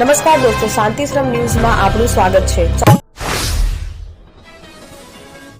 નમસ્કાર દોસ્તો શાંતિશ્રમ ન્યૂઝમાં આપનું સ્વાગત છે.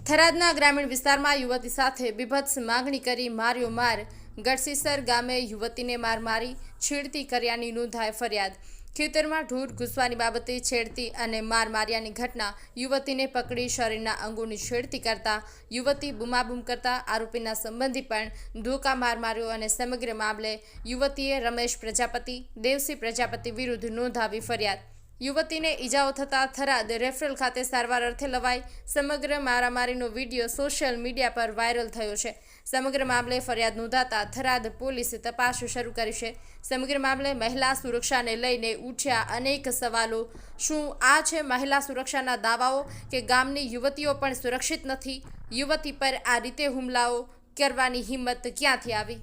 થરાદના ગ્રામીણ વિસ્તારમાં યુવતી સાથે બીભત્સ માગણી કરી માર્યો માર. ગઢસીસર ગામે યુવતીને માર મારી, છેડતી કર્યાની નોંધાય ફરિયાદ. ખેતરમાં ઢોર ઘૂસવાની બાબતે છેડતી અને માર માર્યાની ઘટના યુવતીને પકડી શરીરના અંગોની છેડતી કરતા યુવતી બૂમાબૂમ કરતા આરોપીના સંબંધી પણ ધોકા માર માર્યો અને સમગ્ર મામલે યુવતીએ રમેશ પ્રજાપતિ, દેવસિંહ પ્રજાપતિ વિરુદ્ધ નોંધાવી ફરિયાદ યુવતીને ઈજાઓ થતાં થરાદ રેફરલ ખાતે સારવાર અર્થે લવાઈ સમગ્ર મારામારીનો વીડિયો સોશિયલ મીડિયા પર વાયરલ થયો છે. સમગ્ર મામલે ફરિયાદ નોંધાતા થરાદ પોલીસે તપાસ શરૂ કરી છે. સમગ્ર મામલે મહિલા સુરક્ષાને લઈને ઉઠ્યા અનેક સવાલો. શું આ છે મહિલા સુરક્ષાના દાવાઓ કે ગામની યુવતીઓ પણ સુરક્ષિત નથી? યુવતી પર આ રીતે હુમલાઓ કરવાની હિંમત ક્યાંથી આવી?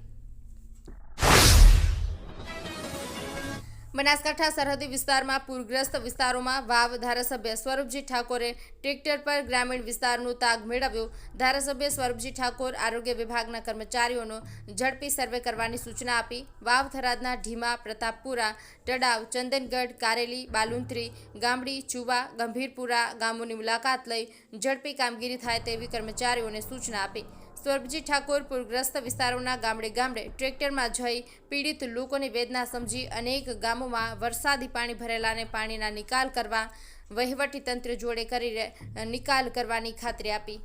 બનાસકાંઠા સરહદી વિસ્તારમાં પૂરગ્રસ્ત વિસ્તારોમાં વાવ ધારાસભ્ય સ્વરૂપજી ઠાકોરે ટ્રેક્ટર પર ગ્રામીણ વિસ્તારનું તાગ મેળવ્યો. ધારાસભ્ય સ્વરૂપજી ઠાકોર આરોગ્ય વિભાગના કર્મચારીઓનો ઝડપી સર્વે કરવાની સૂચના આપી. વાવ થરાદના ઢીમા, પ્રતાપપુરા, ટડાવ, ચંદનગઢ, કારેલી, બાલુંત્રી, ગામડી, ચુવા, ગંભીરપુરા ગામોની મુલાકાત લઈ ઝડપી કામગીરી થાય તેવી કર્મચારીઓને સૂચના આપી. સ્વર્ગજી ઠાકોર પૂરગ્રસ્ત વિસ્તારોના ગામડે ગામડે ટ્રેક્ટરમાં જઈ પીડિત લોકોની વેદના સમજી અનેક ગામોમાં વરસાદી પાણી ભરેલાને પાણીના નિકાલ કરવા વહીવટી તંત્ર જોડે કરી નિકાલ કરવાની ખાતરી આપી.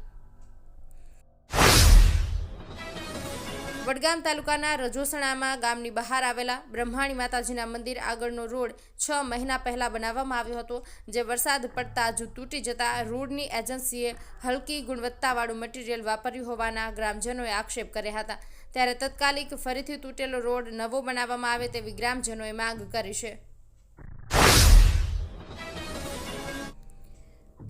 વડગામ તાલુકાના રજોસણામાં ગામની બહાર આવેલા બ્રહ્માણી માતાજીના મંદિર આગળનો રોડ છ મહિના પહેલા બનાવવામાં આવ્યો હતો, જે વરસાદ પડતા જ તૂટી જતા રોડની એજન્સીએ હલકી ગુણવત્તાવાળું મટીરિયલ વાપર્યું હોવાના ગ્રામજનોએ આક્ષેપ કર્યા હતા. ત્યારે તત્કાલિક ફરીથી તૂટેલો રોડ નવો બનાવવામાં આવે તેવી ગ્રામજનોએ માંગ કરી છે.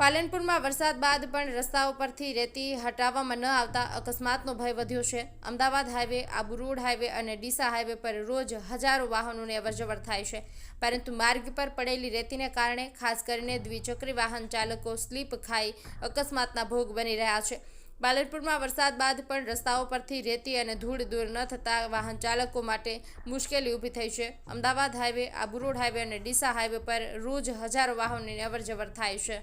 પાલનપુરમાં વરસાદ બાદ પણ રસ્તાઓ પરથી રેતી હટાવવામાં ન આવતા અકસ્માતનો ભય વધ્યો છે. Ahmedabad highway, Abu road highway અને ડીસા હાઈવે પર રોજ હજારો વાહનોની અવરજવર થાય છે. પરંતુ માર્ગ પર પડેલી રેતીને કારણે ખાસ કરીને દ્વિચક્રી વાહન ચાલકો સ્લીપ ખાઈ અકસ્માતના ભોગ બની રહ્યા છે. પાલનપુરમાં વરસાદ બાદ પણ રસ્તાઓ પરથી રેતી અને ધૂળ દૂર ન થતાં વાહન ચાલકો માટે મુશ્કેલી ઊભી થઈ છે. Ahmedabad highway, Abu road highway અને ડીસા હાઈવે પર રોજ હજારો વાહનોની અવરજવર થાય છે.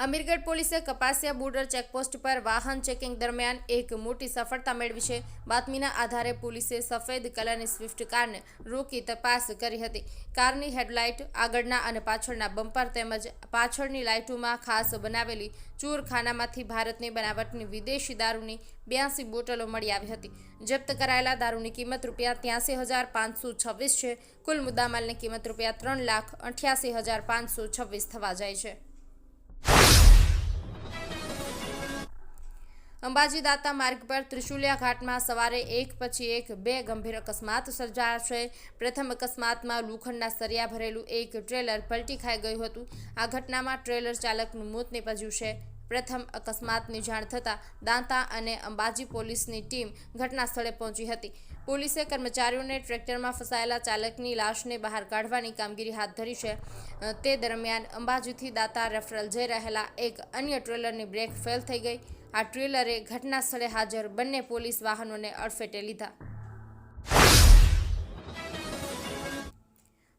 Amirgadh પોલીસે કપાસિયા બોર્ડર ચેકપોસ્ટ પર વાહન ચેકિંગ દરમિયાન એક મોટી સફળતા મેળવી છે. બાતમીના આધારે પોલીસે સફેદ કલરની સ્વિફ્ટ કારને રોકી તપાસ કરી હતી. કારની હેડલાઇટ આગળના અને પાછળના બમ્પર તેમજ પાછળની લાઇટોમાં ખાસ બનાવેલી ચોરખાનામાંથી ભારતની બનાવટની વિદેશી દારૂની બ્યાસી બોટલો મળી આવી હતી. જપ્ત કરાયેલા દારૂની કિંમત રૂપિયા ત્યાસી હજાર પાંચસો છવ્વીસ છે. કુલ મુદ્દામાલની કિંમત રૂપિયા ત્રણ લાખ અઠ્યાસી હજાર પાંચસો છવ્વીસ થવા જાય છે. અંબાજી દાતા માર્ગ પર ત્રિશુલિયા ઘાટમાં સવારે એક પછી એક બે ગંભીર અકસ્માત સર્જાયા છે. પ્રથમ અકસ્માતમાં લોખંડના સરિયા ભરેલું એક ટ્રેલર પલટી ખાઈ ગયું હતું. આ ઘટનામાં ટ્રેલર ચાલકનું મોત નિપજ્યું છે. પ્રથમ અકસ્માતની જાણ થતાં દાંતા અને અંબાજી પોલીસની ટીમ ઘટના સ્થળે પહોંચી હતી. પોલીસે કર્મચારીઓને ટ્રેક્ટરમાં ફસાયેલા ચાલકની લાશને બહાર કાઢવાની કામગીરી હાથ ધરી છે. તે દરમિયાન અંબાજીથી દાંતા રેફરલ જઈ રહેલા એક અન્ય ટ્રેલરની બ્રેક ફેલ થઈ ગઈ. આ ટ્રેલરે ઘટના સ્થળે હાજર બંને પોલીસ વાહનોને અડફેટે લીધા.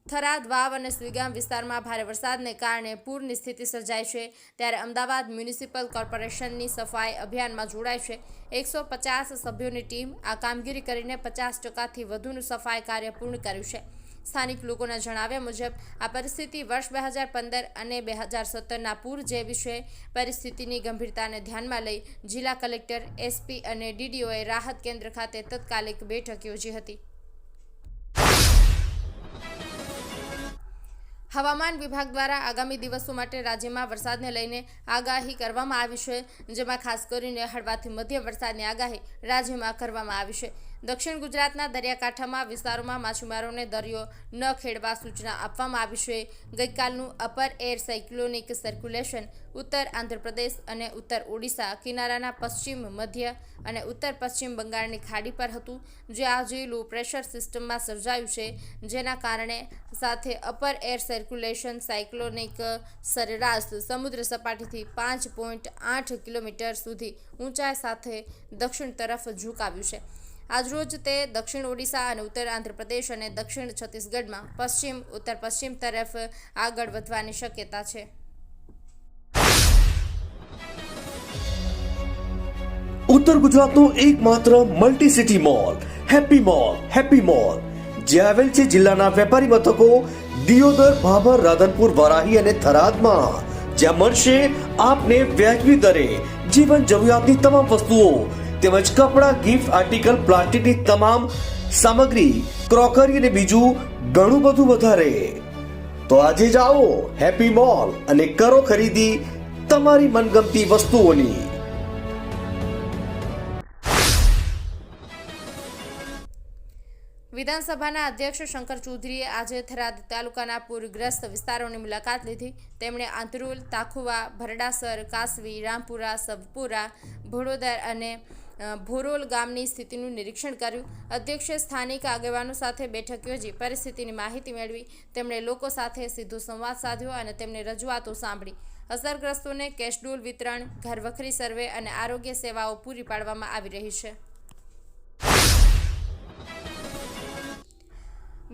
થરાદ, વાવ અને સુઈગામ વિસ્તારમાં ભારે વરસાદને કારણે પૂરની સ્થિતિ સર્જાઈ છે. ત્યારે અમદાવાદ મ્યુનિસિપલ કોર્પોરેશનની સફાઈ અભિયાનમાં જોડાય છે. એકસો પચાસ સભ્યોની ટીમ આ કામગીરી કરીને પચાસ ટકાથી વધુનું સફાઈ કાર્ય પૂર્ણ કર્યું છે. સ્થાનિક લોકોના જણાવ્યા મુજબ, આ પરિસ્થિતિ વર્ષ બે હજાર પંદર અને બે હજાર સત્તરના પૂર જેવી છે પરિસ્થિતિની ગંભીરતાને ધ્યાનમાં લઈ જિલ્લા કલેક્ટર, એસપી અને ડીડીઓએ રાહત કેન્દ્ર ખાતે તત્કાલિક બેઠક યોજી હતી. હવામાન વિભાગ દ્વારા આગામી દિવસો માટે રાજ્યમાં વરસાદને લઈને આગાહી કરવામાં આવી છે, જેમાં ખાસ કરીને હળવાથી મધ્યમ વરસાદની આગાહી રાજ્યમાં કરવામાં આવી છે. દક્ષિણ ગુજરાતના દરિયાકાંઠામાં વિસ્તારોમાં માછીમારોને દરિયો ન ખેડવા સૂચના આપવામાં આવી છે. ગઈકાલનું અપર એર સાયક્લોનિક સર્ક્યુલેશન ઉત્તર આંધ્રપ્રદેશ અને ઉત્તર ઓડિશા કિનારાના પશ્ચિમ, મધ્ય અને ઉત્તર પશ્ચિમ બંગાળની ખાડી પર હતું, જે આજે લો પ્રેશર સિસ્ટમમાં સર્જાયું છે, જેના કારણે સાથે અપર એર સર્ક્યુલેશન સાયક્લોનિક સરેરાશ સમુદ્ર સપાટીથી પાંચ પોઈન્ટ આઠ કિલોમીટર સુધી ઊંચાઈ સાથે દક્ષિણ તરફ ઝુકાવ્યું છે. આજરોજ તે દક્ષિણ ઓડિશા અને ઉત્તર આંધ્રપ્રદેશ અને દક્ષિણ છત્તીસગઢમાં પશ્ચિમ, ઉત્તર પશ્ચિમ તરફ આગળ વધવાની શક્યતા છે. ઉત્તર ગુજરાતનો એકમાત્ર multi city mall happy mall happy mall જે આવેલ છે જિલ્લાના વેપારી મથકો દિયોદર, ભાભર, રાધનપુર, વારાહી અને થરાદમાં. જ્યાં મળશે આપને વ્યાજબી દરે જીવન જરૂરિયાતની તમામ વસ્તુઓ તેમજ કપડાં, ગિફ્ટ, આર્ટિકલ, પ્લાસ્ટિકની તમામ સામગ્રી, ક્રોકરી અને બીજું ઘણું બધું વધારે. તો આજે જાઓ હેપી મોલ અને કરો ખરીદી તમારી મનગમતી વસ્તુઓની. વિધાનસભાના અધ્યક્ષ શંકર ચૌધરીએ આજે થરાદ તાલુકાના પૂરગ્રસ્ત વિસ્તારોની મુલાકાત લીધી. તેમણે આંતરુલ, તાખુવા, ભરડાસર, કાસવી, રામપુરા, સબપુરા ભોડોદર અને ભોરોલ ગામની સ્થિતિનું નિરીક્ષણ કર્યું. અધ્યક્ષે સ્થાનિક આગેવાનો સાથે બેઠક યોજી પરિસ્થિતિની માહિતી મેળવી. તેમણે લોકો સાથે સીધો સંવાદ સાધ્યો અને તેમની રજૂઆતો સાંભળી. અસરગ્રસ્તોને કેશડોલ વિતરણ, ઘરવખરી સર્વે અને આરોગ્ય સેવાઓ પૂરી પાડવામાં આવી રહી છે.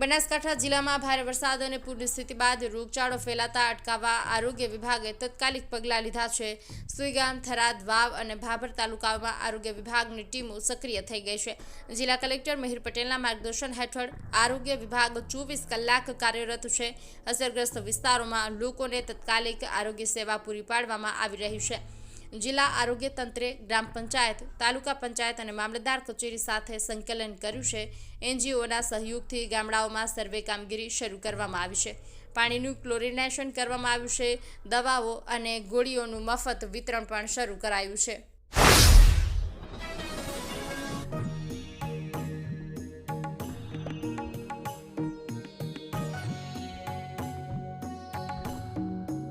બનાસકાંઠા જિલ્લામાં ભારે વરસાદ અને પૂરની સ્થિતિ બાદ રોગચાળો ફેલાતા અટકાવવા આરોગ્ય વિભાગે તાત્કાલિક પગલાં લીધા છે. સુઈગામ, થરાદ, વાવ અને ભાભર તાલુકાઓમાં આરોગ્ય વિભાગની ટીમો સક્રિય થઈ ગઈ છે. જિલ્લા કલેક્ટર મિહિર પટેલના માર્ગદર્શન હેઠળ આરોગ્ય વિભાગ ચોવીસ કલાક કાર્યરત છે. અસરગ્રસ્ત વિસ્તારોમાં લોકોને તાત્કાલિક આરોગ્ય સેવા પૂરી પાડવામાં આવી રહી છે. જિલ્લા આરોગ્ય તંત્રે ગ્રામ પંચાયત, તાલુકા પંચાયત અને મામલતદાર કચેરી સાથે સંકલન કર્યું છે. એનજીઓના સહયોગથી ગામડાઓમાં સર્વે કામગીરી શરૂ કરવામાં આવી છે. પાણીનું ક્લોરિનેશન કરવામાં આવ્યું છે. દવાઓ અને ગોળીઓનું મફત વિતરણ પણ શરૂ કરાયું છે.